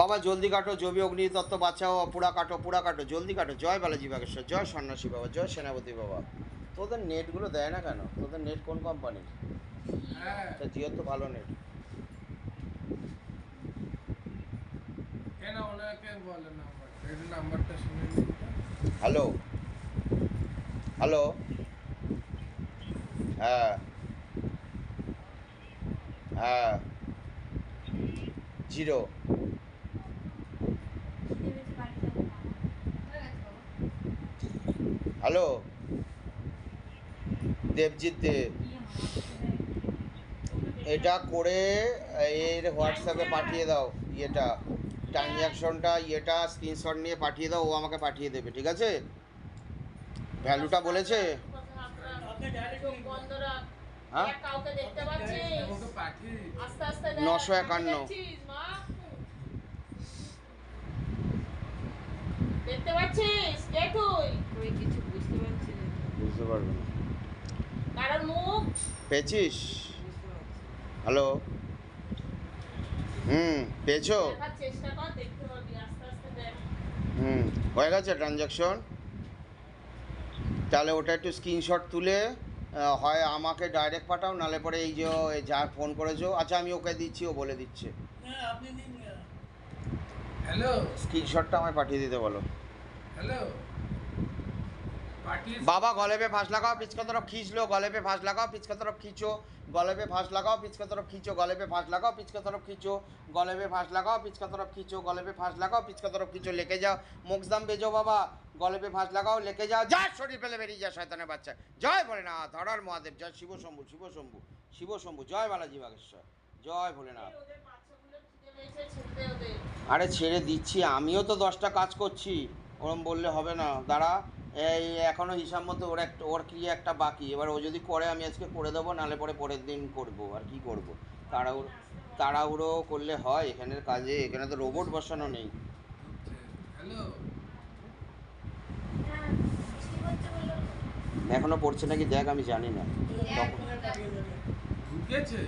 বাবা জলদি কাটো জবি অগ্নি তত্ত্ব বাঁচাও পুরা কাটো পুরা কাটো জলদি কাটো। জয় বালাজি বাগেশ্বর জয় সন্ন্যাসী বাবা জয় সেনাপতি বাবা। তোদের নেটগুলো দেয় না কেন? তোদের নেট কোন কোম্পানির হ্যাঁ। তা জিওর তো ভালো নেট। হ্যালো? হ্যালো? হ্যাঁ। হ্যাঁ। জিরো। হ্যালো দেবজিৎ দেব। এটা করে, এর হোয়াটসঅ্যাপে পাঠিয়ে দাও ইয়েটা। ট্রানজ্যাকশনটা, ইয়েটা, স্ক্রিনশট নিয়ে পাঠিয়ে দাও, ও আমাকে পাঠিয়ে দেবে, ঠিক আছে? ভ্যালুটা বলেছে? হ্যাঁ? নশো একান্ন। দেখতে পাচ্ছিস? কে আমি কিছু বুঝতে পারছি না। বুঝতে পারবে না। কারণ মুখ। পেয়েছিস? হ্যালো? হুম পেয়েছ? চেষ্টা কর দেখতে পারবি আস্তে আস্তে দেখ। হুম হয়ে গেছে ট্রানজ্যাকশন তাহলে ওটা একটু স্ক্রিনশট তুলে হয় আমাকে ডাইরেক্ট পাঠাও নালে পরে এই যে যা ফোন করেছ আচ্ছা আমি ওকে দিচ্ছি ও বলে দিচ্ছে। হ্যালো? স্ক্রিনশটটা আমায় পাঠিয়ে দিতে বলো। হ্যালো? बाबा गले पे फांस लगाओ पिच की तरफ खींच लो गले पे फांस लगाओ पिच की तरफ खींचो गले पे फांस लगाओ पिच की तरफ खींचो गले पे फांस लगाओ पिच की तरफ खींचो गले पे फांस लगाओ पिच की तरफ खींचो गले पे फांस लगाओ पिच की तरफ खींचो लेके जाओ मोक्षदम भेजो बाबा गले पे फांस लगाओ लेके जाओ जा शरीर পেলে বেরিয়ে যা শয়তানের বাচ্চা জয় ভোলেনাথ হরার মহাদেব জয় শিব শম্ভু শিব শম্ভু শিব শম্ভু জয় বালাজি বাগেশ্বর জয় ভোলেনাথ ওদের বাচ্চাগুলো খিদে পেয়েছে ছেড়ে দে ওদের আরে ছেড়ে দিচ্ছি আমিও তো দশটা কাজ করছি ওরম বললে হবে না দাঁড়া এই এখনও হিসাব মতো ওর একটা ওর কি একটা বাকি। এবার ও যদি করে আমি আজকে করে দেবো নাহলে পরে পরের দিন করব। আর কি করব? তাড়াহুড়ো তাড়াহুড়ো করলে হয় এখানের কাজে। এখানে তো রোবট বসানো নেই। এখনও পড়ছে নাকি? দেখ আমি জানি না। ঢুকেছে?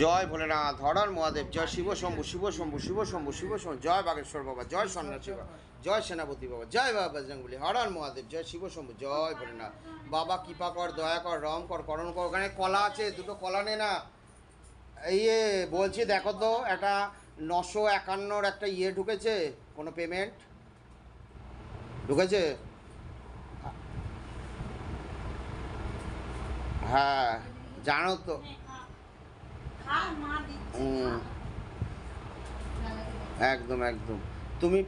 জয় ভোলেনাথ, হরণ মহাদেব, জয় শিব শম্ভু শিব শম্ভু শিব শম্ভু শিব শম্ভু, জয় বাগেশ্বর বাবা, জয় সন্ন্যাসী বাবা, জয় সেনাপতি বাবা, জয় বাবা বজরঙ্গলি হরণ মহাদেব, জয় শিব শম্ভু, জয় ভোলেনাথ। বাবা কৃপা কর, দয়া কর, রম কর, করণ কর, ওখানে কলা আছে, দুটো কলা নে না। এই বলছি দেখো তো, একটা নশো একান্নর একটা ইয়ে ঢুকেছে, কোনো পেমেন্ট ঢুকেছে? হ্যাঁ জানো তো খা মা দিচ্ছে হুম একদম একদম। তুমি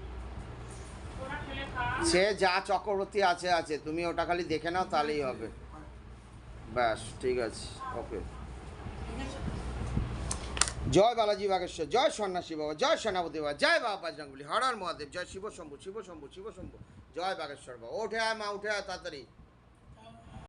সে যা চক্রবর্তী আছে আছে। তুমি ওটা খালি দেখে নাও, তাহলেই হবে। ব্যাস, ঠিক আছে। ওকে। জয় বালাজি বাগেশ্বর, জয় সন্ন্যাসী বাবা, জয় সেনাপতি বাবা, জয় বাবা বাজরঙ্গলি হরর মহাদেব, জয় শিব শম্ভু শিব শম্ভু শিব শম্ভু। জয় বাগেশ্বর বাবা। ওঠে আয় মা, উঠে আয় তাড়াতাড়ি।